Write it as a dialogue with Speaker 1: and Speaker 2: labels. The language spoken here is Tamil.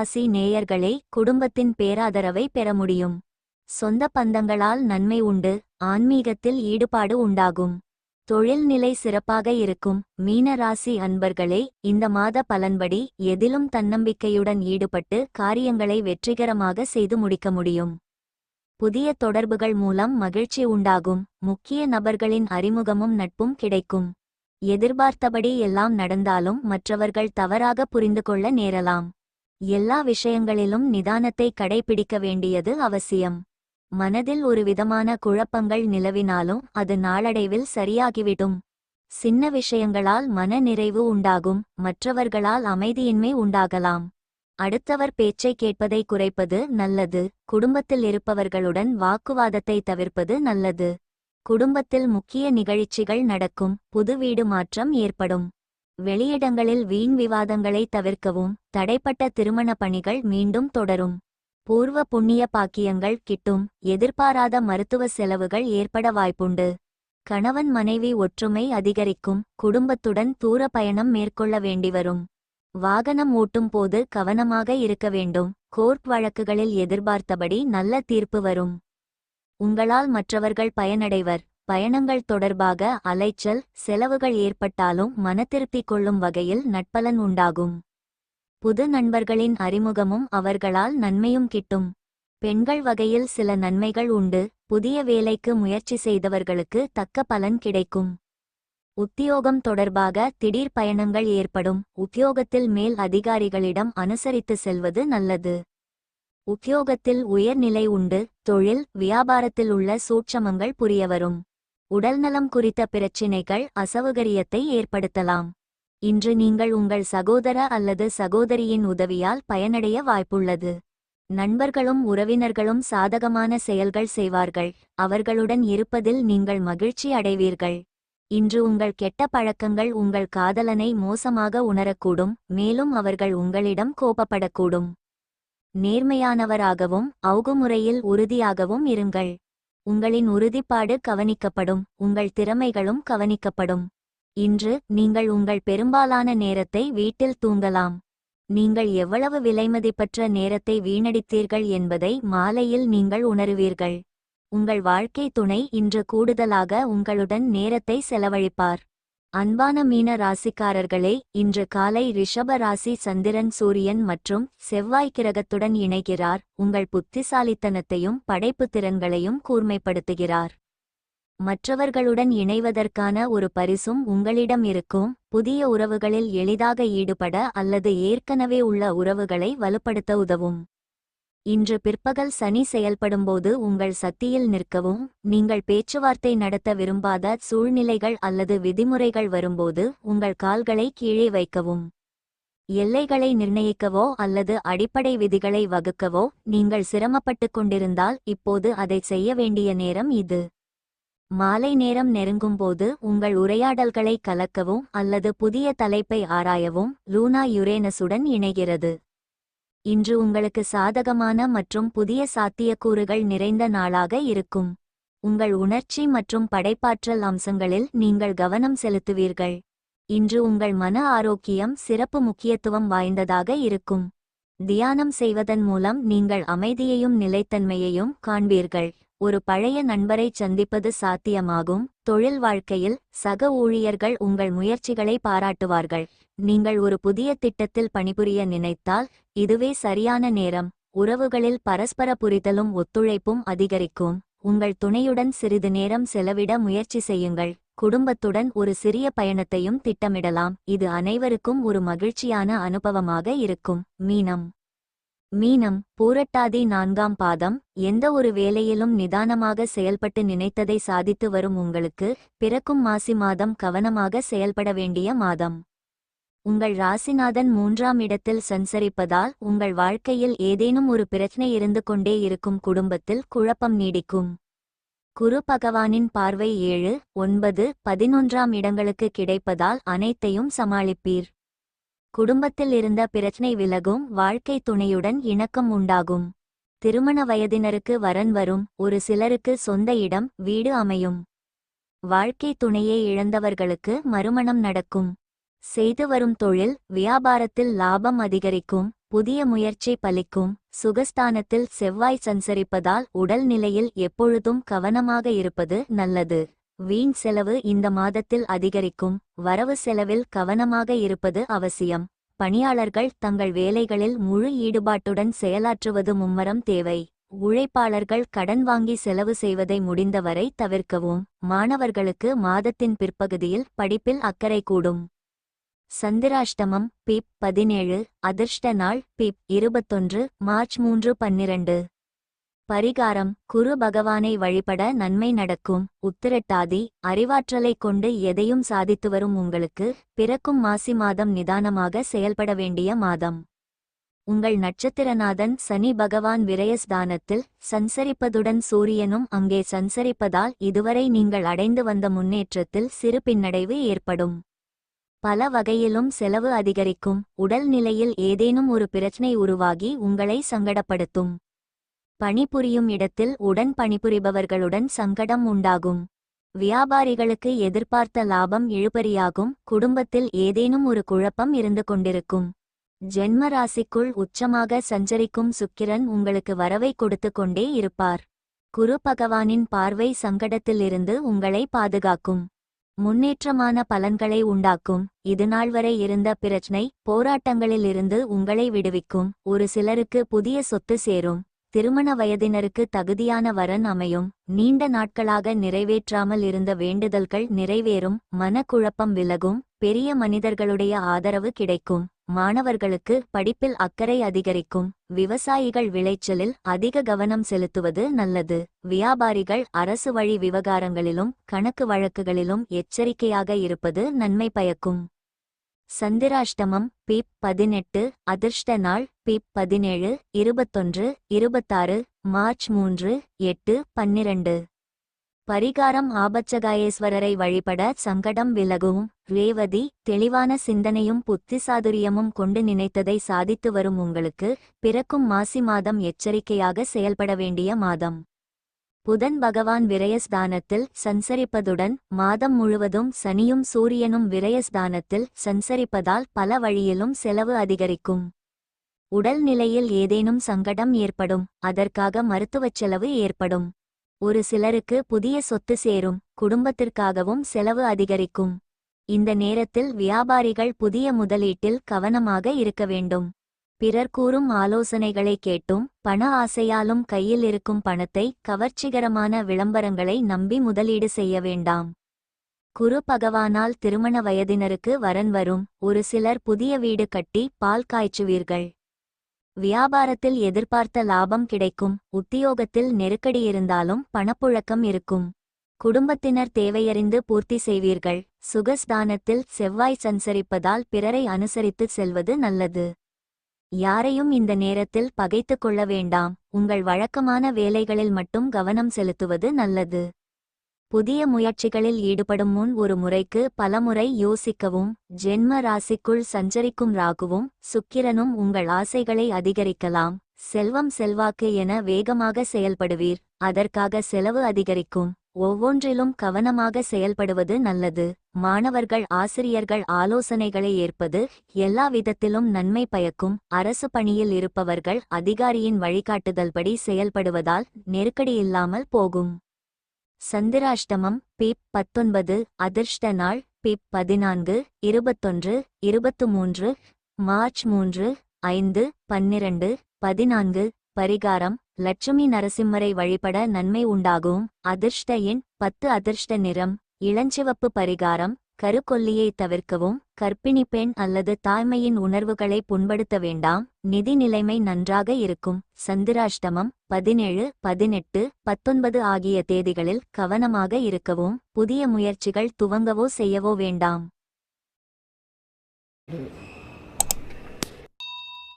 Speaker 1: மீனராசி நேயர்களே குடும்பத்தின் பேராதரவை பெற முடியும். சொந்த பந்தங்களால் நன்மை உண்டு ஆன்மீகத்தில் ஈடுபாடு உண்டாகும். தொழில் நிலை சிறப்பாக இருக்கும். மீனராசி அன்பர்களே இந்த மாத பலன்படி எதிலும் தன்னம்பிக்கையுடன் ஈடுபட்டு காரியங்களை வெற்றிகரமாக செய்து முடிக்க முடியும். புதிய தொடர்புகள் மூலம் மகிழ்ச்சி உண்டாகும். முக்கிய நபர்களின் அறிமுகமும் நட்பும் கிடைக்கும். எதிர்பார்த்தபடி எல்லாம் நடந்தாலும் மற்றவர்கள் தவறாக புரிந்து கொள்ள நேரலாம். எல்லா விஷயங்களிலும் நிதானத்தை கடைபிடிக்க வேண்டியது அவசியம். மனதில் ஒரு விதமான குழப்பங்கள் நிலவினாலும் அது நாளடைவில் சரியாகிவிடும். சின்ன விஷயங்களால் மன நிறைவு உண்டாகும் மற்றவர்களால் அமைதியின்மை உண்டாகலாம். அடுத்தவர் பேச்சை கேட்பதை குறைப்பது நல்லது குடும்பத்தில் இருப்பவர்களுடன் வாக்குவாதத்தை தவிர்ப்பது நல்லது. குடும்பத்தில் முக்கிய நிகழ்ச்சிகள் நடக்கும் புது வீடு மாற்றம் ஏற்படும். வெளியிடங்களில் வீண் விவாதங்களை தவிர்க்கவும் தடைப்பட்ட திருமண பணிகள் மீண்டும் தொடரும். பூர்வ புண்ணிய பாக்கியங்கள் கிட்டும் எதிர்பாராத மருத்துவ செலவுகள் ஏற்பட வாய்ப்புண்டு. கணவன் மனைவி ஒற்றுமை அதிகரிக்கும் குடும்பத்துடன் தூர பயணம் மேற்கொள்ள வேண்டிவரும். வாகனம் ஓட்டும் போது கவனமாக இருக்க வேண்டும் கோர்ட் வழக்குகளில் எதிர்பார்த்தபடி நல்ல தீர்ப்பு வரும். உங்களால் மற்றவர்கள் பயனடைவர். பயணங்கள் தொடர்பாக அலைச்சல் செலவுகள் ஏற்பட்டாலும் மனதிருப்தி கொள்ளும் வகையில் நட்பலன் உண்டாகும். புது நண்பர்களின் அறிமுகமும் அவர்களால் நன்மையும் கிட்டும். பெண்கள் வகையில் சில நன்மைகள் உண்டு. புதிய வேலைக்கு முயற்சி செய்தவர்களுக்கு தக்க பலன் கிடைக்கும். உத்தியோகம் தொடர்பாக திடீர் பயணங்கள் ஏற்படும். உத்தியோகத்தில் மேல் அதிகாரிகளிடம் அனுசரித்து செல்வது நல்லது. உத்தியோகத்தில் உயர்நிலை உண்டு. தொழில் வியாபாரத்தில் உள்ள சூட்சமங்கள் புரியவரும். உடல்நலம் குறித்த பிரச்சினைகள் அசௌகரியத்தை ஏற்படுத்தலாம். இன்று நீங்கள் உங்கள் சகோதர அல்லது சகோதரியின் உதவியால் பயனடைய வாய்ப்புள்ளது. நண்பர்களும் உறவினர்களும் சாதகமான செயல்கள் செய்வார்கள். அவர்களுடன் இருப்பதில் நீங்கள் மகிழ்ச்சி அடைவீர்கள். இன்று உங்கள் கெட்ட பழக்கங்கள் உங்கள் காதலனை மோசமாக உணரக்கூடும் மேலும் அவர்கள் உங்களிடம் கோபப்படக்கூடும். நேர்மையானவராகவும் அவுகுமுறையில் உறுதியாகவும் இருங்கள். உங்களின் உறுதிப்பாடு கவனிக்கப்படும் உங்கள் திறமைகளும் கவனிக்கப்படும். இன்று நீங்கள் உங்கள் பெரும்பாலான நேரத்தை வீட்டில் தூங்கலாம். நீங்கள் எவ்வளவு விலைமதிப்பற்ற நேரத்தை வீணடித்தீர்கள் என்பதை மாலையில் நீங்கள் உணருவீர்கள். உங்கள் வாழ்க்கை துணை இன்று கூடுதலாக உங்களுடன் நேரத்தை செலவழிப்பார். அன்பான மீன ராசிக்காரர்களே இன்று காலை ரிஷப ராசி சந்திரன் சூரியன் மற்றும் செவ்வாய் கிரகத்துடன் இணைகிறார். உங்கள் புத்திசாலித்தனத்தையும் படைப்பு திறன்களையும் கூர்மைப்படுத்துகிறார். மற்றவர்களுடன் இணைவதற்கான ஒரு பரிசும் உங்களிடம் இருக்கும். புதிய உறவுகளில் எளிதாக ஈடுபட அல்லது ஏற்கனவே உள்ள உறவுகளை வலுப்படுத்த உதவும். இன்று பிற்பகல் சனி செயல்படும்போது உங்கள் சக்தியில் நிற்கவும் நீங்கள் பேச்சுவார்த்தை நடத்த விரும்பாத சூழ்நிலைகள் அல்லது விதிமுறைகள் வரும்போது உங்கள் கால்களை கீழே வைக்கவும். எல்லைகளை நிர்ணயிக்கவோ அல்லது அடிப்படை விதிகளை வகுக்கவோ நீங்கள் சிரமப்பட்டுக் கொண்டிருந்தால் இப்போது அதை செய்ய வேண்டிய நேரம் இது. மாலை நேரம் நெருங்கும்போது உங்கள் உரையாடல்களை கலக்கவும் அல்லது புதிய தலைப்பை ஆராயவும் லூனா யுரேனஸுடன் இணைகிறது. இன்று உங்களுக்கு சாதகமான மற்றும் புதிய சாத்தியக்கூறுகள் நிறைந்த நாளாக இருக்கும். உங்கள் உணர்ச்சி மற்றும் படைப்பாற்றல் அம்சங்களில் நீங்கள் கவனம் செலுத்துவீர்கள். இன்று உங்கள் மன ஆரோக்கியம் சிறப்பு முக்கியத்துவம் வாய்ந்ததாக இருக்கும். தியானம் செய்வதன் மூலம் நீங்கள் அமைதியையும் நிலைத்தன்மையையும் காண்பீர்கள். ஒரு பழைய நண்பரை சந்திப்பது சாத்தியமாகும். தொழில் வாழ்க்கையில் சக ஊழியர்கள் உங்கள் முயற்சிகளை பாராட்டுவார்கள். நீங்கள் ஒரு புதிய திட்டத்தில் பணிபுரிய நினைத்தால் இதுவே சரியான நேரம். உறவுகளில் பரஸ்பர புரிதலும் ஒத்துழைப்பும் அதிகரிக்கும். உங்கள் துணையுடன் சிறிது நேரம் செலவிட முயற்சி செய்யுங்கள். குடும்பத்துடன் ஒரு சிறிய பயணத்தையும் திட்டமிடலாம். இது அனைவருக்கும் ஒரு மகிழ்ச்சியான அனுபவமாக இருக்கும். மீனம். மீனம் பூரட்டாதி நான்காம் பாதம். எந்த ஒரு வேலையிலும் நிதானமாக செயல்பட்டு நினைத்ததை சாதித்து வரும் உங்களுக்கு பிறக்கும் மாசி மாதம் கவனமாக செயல்பட வேண்டிய மாதம். உங்கள் ராசிநாதன் மூன்றாம் இடத்தில் சஞ்சரிப்பதால் உங்கள் வாழ்க்கையில் ஏதேனும் ஒரு பிரச்சனை இருந்து கொண்டே இருக்கும் குடும்பத்தில் குழப்பம் நீடிக்கும். குரு பகவானின் பார்வை ஏழு ஒன்பது பதினொன்றாம் இடங்களுக்கு கிடைப்பதால் அனைத்தையும் சமாளிப்பீர். குடும்பத்தில் இருந்த பிரச்சனை விலகும் வாழ்க்கை துணையுடன் இணக்கம் உண்டாகும். திருமண வயதினருக்கு வரன் வரும் ஒரு சிலருக்கு சொந்த இடம் வீடு அமையும். வாழ்க்கை துணையை இழந்தவர்களுக்கு மறுமணம் நடக்கும். செய்து வரும் தொழில் வியாபாரத்தில் லாபம் அதிகரிக்கும் புதிய முயற்சி பலிக்கும் சுகஸ்தானத்தில் செவ்வாய் சஞ்சரிப்பதால் உடல் நிலையில் எப்பொழுதும் கவனமாக இருப்பது நல்லது. வீண் செலவு இந்த மாதத்தில் அதிகரிக்கும் வரவு செலவில் கவனமாக இருப்பது அவசியம். பணியாளர்கள் தங்கள் வேலைகளில் முழு ஈடுபாட்டுடன் செயலாற்றுவது மும்மரம் தேவை. உழைப்பாளர்கள் கடன் வாங்கி செலவு செய்வதை முடிந்தவரை தவிர்க்கவும். மாணவர்களுக்கு மாதத்தின் பிற்பகுதியில் படிப்பில் அக்கறை கூடும். சந்திராஷ்டமம் பிப். பதினேழு அதிர்ஷ்ட நாள் பிப். இருபத்தொன்று மார்ச் மூன்று பன்னிரண்டு. பரிகாரம் குரு பகவானை வழிபட நன்மை நடக்கும். உத்திரட்டாதி அறிவாற்றலைக் கொண்டு எதையும் சாதித்து வரும் உங்களுக்கு பிறக்கும் மாசி மாதம் நிதானமாக செயல்பட வேண்டிய மாதம். உங்கள் நட்சத்திரநாதன் சனி பகவான் விரயஸ்தானத்தில் சஞ்சரிப்பதுடன் சூரியனும் அங்கே சஞ்சரிப்பதால் இதுவரை நீங்கள் அடைந்து வந்த முன்னேற்றத்தில் சிறு பின்னடைவு ஏற்படும். பல வகையிலும் செலவு அதிகரிக்கும். உடல் நிலையில் ஏதேனும் ஒரு பிரச்சனை உருவாகி உங்களை சங்கடப்படுத்தும். பணிபுரியும் இடத்தில் உடன் பணிபுரிபவர்களுடன் சங்கடம் உண்டாகும். வியாபாரிகளுக்கு எதிர்பார்த்த லாபம் இழுபறியாகும். குடும்பத்தில் ஏதேனும் ஒரு குழப்பம் இருந்து கொண்டிருக்கும். ஜென்ம ராசிக்குள் உச்சமாக சஞ்சரிக்கும் சுக்கிரன் உங்களுக்கு வரவை கொடுத்து கொண்டே இருப்பார். குரு பகவானின் பார்வை சங்கடத்திலிருந்து உங்களை பாதுகாக்கும். முன்னேற்றமான பலன்களை உண்டாக்கும். இது நாள்வரை இருந்த பிரச்சனை போராட்டங்களிலிருந்து உங்களை விடுவிக்கும். ஒரு சிலருக்கு புதிய சொத்து சேரும். திருமண வயதினருக்கு தகுதியான வரன் அமையும். நீண்ட நாட்களாக நிறைவேற்றாமல் இருந்த வேண்டுதல்கள் நிறைவேறும். மனக்குழப்பம் விலகும். பெரிய மனிதர்களுடைய ஆதரவு கிடைக்கும். மாணவர்களுக்கு படிப்பில் அக்கறை அதிகரிக்கும். விவசாயிகள் விளைச்சலில் அதிக கவனம் செலுத்துவது நல்லது. வியாபாரிகள் அரசு வழி விவகாரங்களிலும் கணக்கு வழக்குகளிலும் எச்சரிக்கையாக இருப்பது நன்மை பயக்கும். சந்திராஷ்டமம் பிப் பதினெட்டு அதிர்ஷ்ட நாள் பிப் பதினேழு இருபத்தொன்று இருபத்தாறு மார்ச் மூன்று எட்டு பன்னிரண்டு. பரிகாரம் ஆபச்சகாயேஸ்வரரை வழிபட சங்கடம் விலகும். ரேவதி தெளிவான சிந்தனையும் புத்திசாதுரியமும் கொண்டு நினைத்ததை சாதித்து வரும் உங்களுக்கு பிறக்கும் மாசி மாதம் எச்சரிக்கையாக செயல்பட வேண்டிய மாதம். புதன் பகவான் விரயஸ்தானத்தில் சஞ்சரிப்பதுடன் மாதம் முழுவதும் சனியும் சூரியனும் விரயஸ்தானத்தில் சஞ்சரிப்பதால் பல வழியிலும் செலவு அதிகரிக்கும். உடல் நிலையில் ஏதேனும் சங்கடம் ஏற்படும் அதற்காக மருத்துவச் செலவு ஏற்படும். ஒரு சிலருக்கு புதிய சொத்து சேரும் குடும்பத்திற்காகவும் செலவு அதிகரிக்கும். இந்த நேரத்தில் வியாபாரிகள் புதிய முதலீட்டில் கவனமாக இருக்க வேண்டும். பிறர் கூறும் ஆலோசனைகளை கேட்டும் பண ஆசையாலும் கையில் இருக்கும் பணத்தை கவர்ச்சிகரமான விளம்பரங்களை நம்பி முதலீடு செய்ய வேண்டாம். குரு பகவானால் திருமண வயதினருக்கு வரன் வரும் ஒரு சிலர் புதிய வீடு கட்டி பால் காய்ச்சுவீர்கள். வியாபாரத்தில் எதிர்பார்த்த லாபம் கிடைக்கும் உத்தியோகத்தில் நெருக்கடி இருந்தாலும் பணப்புழக்கம் இருக்கும். குடும்பத்தினர் தேவையறிந்து பூர்த்தி செய்வீர்கள் சுகஸ்தானத்தில் செவ்வாய் சஞ்சரிப்பதால் பிறரை அனுசரித்து செல்வது நல்லது. யாரையும் இந்த நேரத்தில் பகைத்துக் கொள்ள வேண்டாம் உங்கள் வழக்கமான வேலைகளில் மட்டும் கவனம் செலுத்துவது நல்லது. புதிய முயற்சிகளில் ஈடுபடும் முன் ஒரு முறைக்கு பலமுறை யோசிக்கவும் ஜென்ம ராசிக்குள் சஞ்சரிக்கும் ராகுவும் சுக்கிரனும் உங்கள் ஆசைகளை அதிகரிக்கலாம். செல்வம் செல்வாக்கு என வேகமாக செயல்படுவீர் அதற்காக செலவு அதிகரிக்கும். ஒவ்வொன்றிலும் கவனமாக செயல்படுவது நல்லது. மாணவர்கள் ஆசிரியர்கள் ஆலோசனைகளை ஏற்பது எல்லா விதத்திலும் நன்மை பயக்கும். அரசு பணியில் இருப்பவர்கள் அதிகாரியின் வழிகாட்டுதல்படி செயல்படுவதால் நெருக்கடி இல்லாமல் போகும். சந்திராஷ்டமம் பிப் பத்தொன்பது அதிர்ஷ்ட நாள் பிப் பதினான்கு இருபத்தொன்று இருபத்து மூன்று மார்ச் மூன்று ஐந்து பன்னிரண்டு பதினான்கு பரிகாரம் லட்சுமி நரசிம்மரை வழிபட நன்மை உண்டாகும் அதிர்ஷ்ட எண் பத்து அதிர்ஷ்ட நிறம் இளஞ்சிவப்பு பரிகாரம் கருக்கொல்லியை தவிர்க்கவும் கர்ப்பிணி பெண் அல்லது தாய்மையின் உணர்வுகளை புண்படுத்த வேண்டாம். நிதி நிலைமை நன்றாக இருக்கும். சந்திராஷ்டமம் பதினேழு பதினெட்டு பத்தொன்பது ஆகிய தேதிகளில் கவனமாக இருக்கவும் புதிய முயற்சிகள் துவங்கவோ செய்யவோ வேண்டாம்.